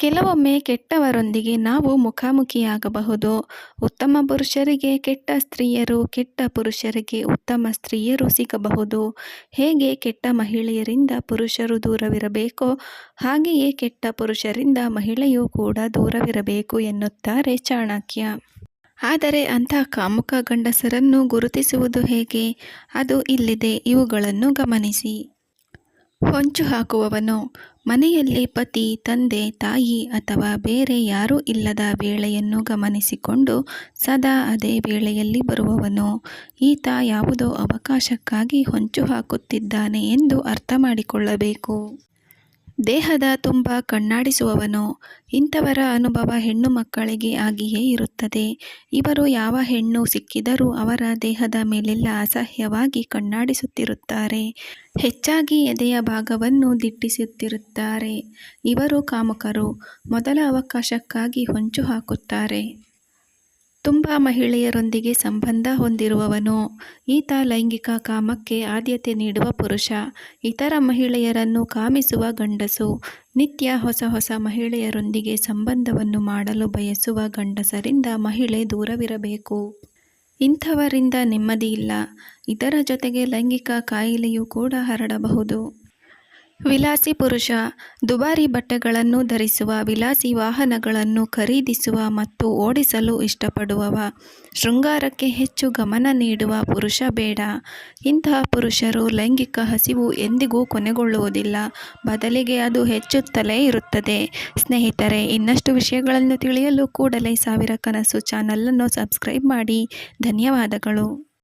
ಕೆಲವೊಮ್ಮೆ ಕೆಟ್ಟವರೊಂದಿಗೆ ನಾವು ಮುಖಾಮುಖಿಯಾಗಬಹುದು. ಉತ್ತಮ ಪುರುಷರಿಗೆ ಕೆಟ್ಟ ಸ್ತ್ರೀಯರು, ಕೆಟ್ಟ ಪುರುಷರಿಗೆ ಉತ್ತಮ ಸ್ತ್ರೀಯರು ಸಿಗಬಹುದು. ಹೇಗೆ ಕೆಟ್ಟ ಮಹಿಳೆಯರಿಂದ ಪುರುಷರು ದೂರವಿರಬೇಕೋ? ಹಾಗೆಯೇ ಕೆಟ್ಟ ಪುರುಷರಿಂದ ಮಹಿಳೆಯೂ ಕೂಡ ದೂರವಿರಬೇಕು ಎನ್ನುತ್ತಾರೆ ಚಾಣಕ್ಯ. ಆದರೆ ಅಂಥ ಕಾಮುಕ ಗಂಡಸರನ್ನು ಗುರುತಿಸುವುದು ಹೇಗೆ? ಅದು ಇಲ್ಲಿದೆ, ಇವುಗಳನ್ನು ಗಮನಿಸಿ. ಹೊಂಚು ಹಾಕುವವನು ಮನೆಯಲ್ಲಿ ಪತಿ, ತಂದೆ, ತಾಯಿ ಅಥವಾ ಬೇರೆ ಯಾರೂ ಇಲ್ಲದ ವೇಳೆಯನ್ನು ಗಮನಿಸಿಕೊಂಡು ಸದಾ ಅದೇ ವೇಳೆಯಲ್ಲಿ ಬರುವವನು. ಈತ ಯಾವುದೋ ಅವಕಾಶಕ್ಕಾಗಿ ಹೊಂಚು ಹಾಕುತ್ತಿದ್ದಾನೆ ಎಂದು ಅರ್ಥ ಮಾಡಿಕೊಳ್ಳಬೇಕು ದೇಹದ ತುಂಬ ಕಣ್ಣಾಡಿಸುವವನು, ಇಂಥವರ ಅನುಭವ ಹೆಣ್ಣು ಮಕ್ಕಳಿಗೆ ಆಗಿಯೇ ಇರುತ್ತದೆ. ಇವರು ಯಾವ ಹೆಣ್ಣು ಸಿಕ್ಕಿದರೂ ಅವರ ದೇಹದ ಮೇಲೆಲ್ಲ ಅಸಹ್ಯವಾಗಿ ಕಣ್ಣಾಡಿಸುತ್ತಿರುತ್ತಾರೆ. ಹೆಚ್ಚಾಗಿ ಎದೆಯ ಭಾಗವನ್ನು ದಿಟ್ಟಿಸುತ್ತಿರುತ್ತಾರೆ. ಇವರು ಕಾಮುಕರು, ಮೊದಲ ಅವಕಾಶಕ್ಕಾಗಿ ಹೊಂಚು ಹಾಕುತ್ತಾರೆ. ತುಂಬ ಮಹಿಳೆಯರೊಂದಿಗೆ ಸಂಬಂಧ ಹೊಂದಿರುವವನು. ಈತ ಲೈಂಗಿಕ ಕಾಮಕ್ಕೆ ಆದ್ಯತೆ ನೀಡುವ ಪುರುಷ. ಇತರ ಮಹಿಳೆಯರನ್ನು ಕಾಮಿಸುವ ಗಂಡಸು. ನಿತ್ಯ ಹೊಸ ಹೊಸ ಮಹಿಳೆಯರೊಂದಿಗೆ ಸಂಬಂಧವನ್ನು ಮಾಡಲು ಬಯಸುವ ಗಂಡಸರಿಂದ ಮಹಿಳೆ ದೂರವಿರಬೇಕು. ಇಂಥವರಿಂದ ನೆಮ್ಮದಿಯಿಲ್ಲ ಇದರ ಜೊತೆಗೆ ಲೈಂಗಿಕ ಕಾಯಿಲೆಯೂ ಕೂಡ ಹರಡಬಹುದು. ವಿಲಾಸಿ ಪುರುಷ, ದುಬಾರಿ ಬಟ್ಟೆಗಳನ್ನು ಧರಿಸುವ, ವಿಲಾಸಿ ವಾಹನಗಳನ್ನು ಖರೀದಿಸುವ ಮತ್ತು ಓಡಿಸಲು ಇಷ್ಟಪಡುವವ, ಶೃಂಗಾರಕ್ಕೆ ಹೆಚ್ಚು ಗಮನ ನೀಡುವ ಪುರುಷ ಬೇಡ. ಇಂತಹ ಪುರುಷರು ಲೈಂಗಿಕ ಹಸಿವು ಎಂದಿಗೂ ಕೊನೆಗೊಳ್ಳುವುದಿಲ್ಲ. ಬದಲಿಗೆ ಅದು ಹೆಚ್ಚುತ್ತಲೇ ಇರುತ್ತದೆ. ಸ್ನೇಹಿತರೆ, ಇನ್ನಷ್ಟು ವಿಷಯಗಳನ್ನು ತಿಳಿಯಲು ಕೂಡಲೇ ಸಾವಿರ ಕನಸು ಚಾನಲನ್ನು ಸಬ್ಸ್ಕ್ರೈಬ್ ಮಾಡಿ. ಧನ್ಯವಾದಗಳು.